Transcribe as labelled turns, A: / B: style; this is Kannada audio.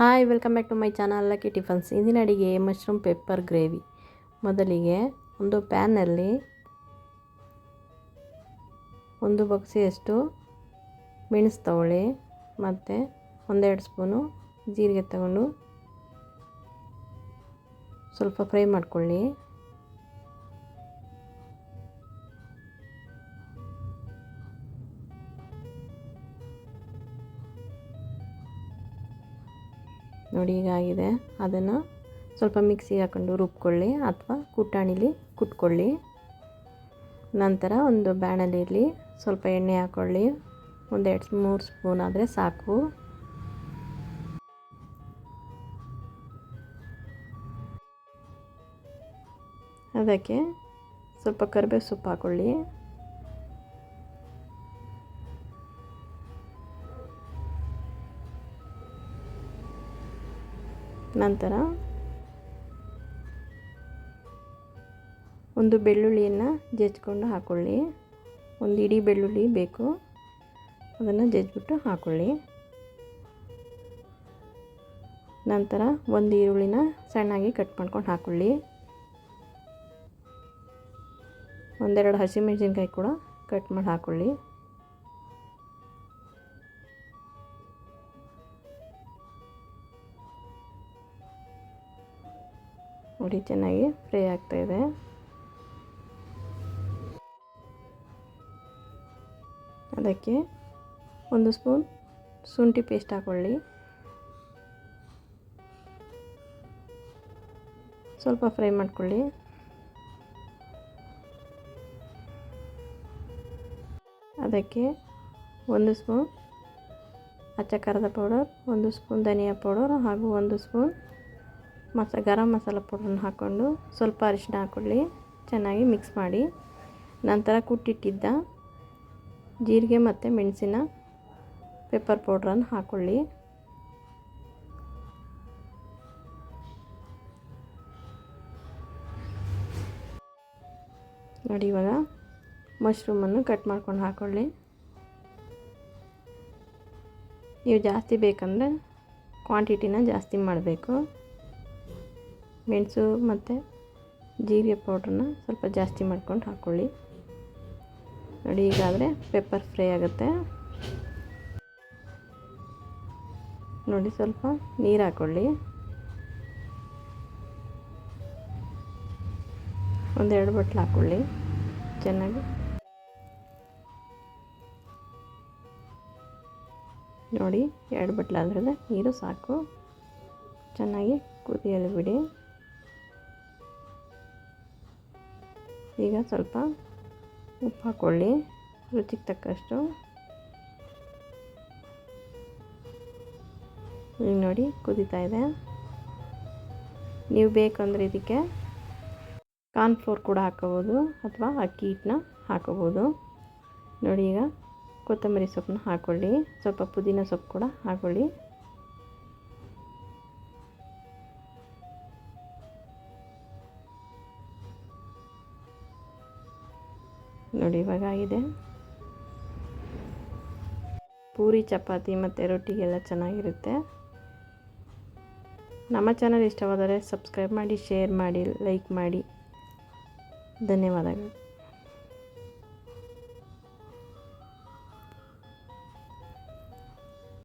A: Hi, welcome back to my channel lucky tiffins. ಇಂದಿನ ಅಡಿಗೆ ಮಶ್ರೂಮ್ ಪೆಪ್ಪರ್ ಗ್ರೇವಿ. ಮೊದಲಿಗೆ ಒಂದು ಪ್ಯಾನಲ್ಲಿ ಒಂದು ಬಕ್ಸಿಯಷ್ಟು ಮೆಣಸು ತಗೊಳ್ಳಿ ಮತ್ತು ಒಂದೆರಡು ಸ್ಪೂನು ಜೀರಿಗೆ ತಗೊಂಡು ಸ್ವಲ್ಪ ಫ್ರೈ ಮಾಡ್ಕೊಳ್ಳಿ. ನೋಡಿ ಈಗ ಆಗಿದೆ ಅದನ್ನು ಸ್ವಲ್ಪ ಮಿಕ್ಸಿಗೆ ಹಾಕೊಂಡು ರುಬ್ಕೊಳ್ಳಿ ಅಥವಾ ಕುಟ್ಟಾಣಿಲಿ ಕುಟ್ಕೊಳ್ಳಿ. ನಂತರ ಒಂದು ಬ್ಯಾಣಲಿರಲಿ ಸ್ವಲ್ಪ ಎಣ್ಣೆ ಹಾಕ್ಕೊಳ್ಳಿ ಒಂದೆರಡು ಮೂರು ಸ್ಪೂನ್ ಆದರೆ ಸಾಕು. ಅದಕ್ಕೆ ಸ್ವಲ್ಪ ಕರಿಬೇವು ಸೊಪ್ಪು ಹಾಕ್ಕೊಳ್ಳಿ ನಂತರ ಒಂದು ಬೆಳ್ಳುಳ್ಳಿಯನ್ನು ಜಜ್ಕೊಂಡು ಹಾಕ್ಕೊಳ್ಳಿ ಒಂದು ಇಡೀ ಬೆಳ್ಳುಳ್ಳಿ ಬೇಕು. ಅದನ್ನು ಜಜ್ಜಿಬಿಟ್ಟು ಹಾಕ್ಕೊಳ್ಳಿ ನಂತರ ಒಂದು ಈರುಳ್ಳಿನ ಸಣ್ಣಾಗಿ ಕಟ್ ಮಾಡ್ಕೊಂಡು ಹಾಕ್ಕೊಳ್ಳಿ ಒಂದೆರಡು ಹಸಿಮೆಣಸಿನ್ಕಾಯಿ ಕೂಡ ಕಟ್ ಮಾಡಿ ಹಾಕ್ಕೊಳ್ಳಿ ನೋಡಿ, ಚೆನ್ನಾಗಿ ಫ್ರೈ ಆಗ್ತಾ ಇದೆ. ಅದಕ್ಕೆ ಒಂದು ಸ್ಪೂನ್ ಶುಂಠಿ ಪೇಸ್ಟ್ ಹಾಕೊಳ್ಳಿ. ಸ್ವಲ್ಪ ಫ್ರೈ ಮಾಡ್ಕೊಳ್ಳಿ. ಅದಕ್ಕೆ ಒಂದು ಸ್ಪೂನ್ ಅಚ್ಚ ಖಾರದ ಪೌಡರ್, ಒಂದು ಸ್ಪೂನ್ ಧನಿಯಾ ಪೌಡರ್ ಹಾಗೂ ಒಂದು ಸ್ಪೂನ್ ಮಸ ಗರಂ ಮಸಾಲ ಪೌಡ್ರನ್ನ ಹಾಕ್ಕೊಂಡು ಸ್ವಲ್ಪ ಅರಿಶಿನ ಹಾಕ್ಕೊಳ್ಳಿ. ಚೆನ್ನಾಗಿ ಮಿಕ್ಸ್ ಮಾಡಿ. ನಂತರ ಕುಟ್ಟಿಟ್ಟಿದ್ದ ಜೀರಿಗೆ ಮತ್ತು ಮೆಣಸಿನ ಪೆಪ್ಪರ್ ಪೌಡ್ರನ್ನು ಹಾಕ್ಕೊಳ್ಳಿ. ನೋಡಿ ಇವಾಗ ಮಶ್ರೂಮನ್ನು ಕಟ್ ಮಾಡ್ಕೊಂಡು ಹಾಕ್ಕೊಳ್ಳಿ. ನೀವು ಜಾಸ್ತಿ ಬೇಕಂದರೆ ಕ್ವಾಂಟಿಟಿನ ಜಾಸ್ತಿ ಮಾಡಬೇಕು. ಮೆಣಸು ಮತ್ತು ಜೀರಿಗೆ ಪೌಡ್ರನ್ನ ಸ್ವಲ್ಪ ಜಾಸ್ತಿ ಮಾಡ್ಕೊಂಡು ಹಾಕ್ಕೊಳ್ಳಿ ನೋಡಿ, ಈಗಾದರೆ ಪೆಪ್ಪರ್ ಫ್ರೈ ಆಗುತ್ತೆ. ನೋಡಿ, ಸ್ವಲ್ಪ ನೀರು ಹಾಕ್ಕೊಳ್ಳಿ ಒಂದೆರಡು ಬಟ್ಲು ಹಾಕ್ಕೊಳ್ಳಿ ಚೆನ್ನಾಗಿ. ನೋಡಿ, ಎರಡು ಬಟ್ಲಾದ್ರೆ ನೀರು ಸಾಕು. ಚೆನ್ನಾಗಿ ಕುದಿಯಲು ಬಿಡಿ. ಈಗ ಸ್ವಲ್ಪ ಉಪ್ಪು ಹಾಕ್ಕೊಳ್ಳಿ ರುಚಿಗೆ ತಕ್ಕಷ್ಟು. ಈಗ ನೋಡಿ ಕುದೀತಾ ಇದೆ. ನೀವು ಬೇಕಂದ್ರೆ ಇದಕ್ಕೆ ಕಾರ್ನ್ಫ್ಲೋರ್ ಕೂಡ ಹಾಕೋಬೋದು ಅಥವಾ ಅಕ್ಕಿ ಹಿಟ್ಟನ್ನ ಹಾಕೋಬೋದು. ನೋಡಿ ಈಗ ಕೊತ್ತಂಬರಿ ಸೊಪ್ಪನ್ನ ಹಾಕ್ಕೊಳ್ಳಿ ಸ್ವಲ್ಪ ಪುದೀನ ಸೊಪ್ಪು ಕೂಡ ಹಾಕ್ಕೊಳ್ಳಿ ನೋಡಿ, ಇವಾಗ ಆಗಿದೆ. ಪೂರಿ, ಚಪಾತಿ ಮತ್ತು ರೊಟ್ಟಿಗೆಲ್ಲ ಚೆನ್ನಾಗಿರುತ್ತೆ. ನಮ್ಮ ಚಾನಲ್ ಇಷ್ಟವಾದರೆ ಸಬ್ಸ್ಕ್ರೈಬ್ ಮಾಡಿ, ಶೇರ್ ಮಾಡಿ, ಲೈಕ್ ಮಾಡಿ. ಧನ್ಯವಾದಗಳು.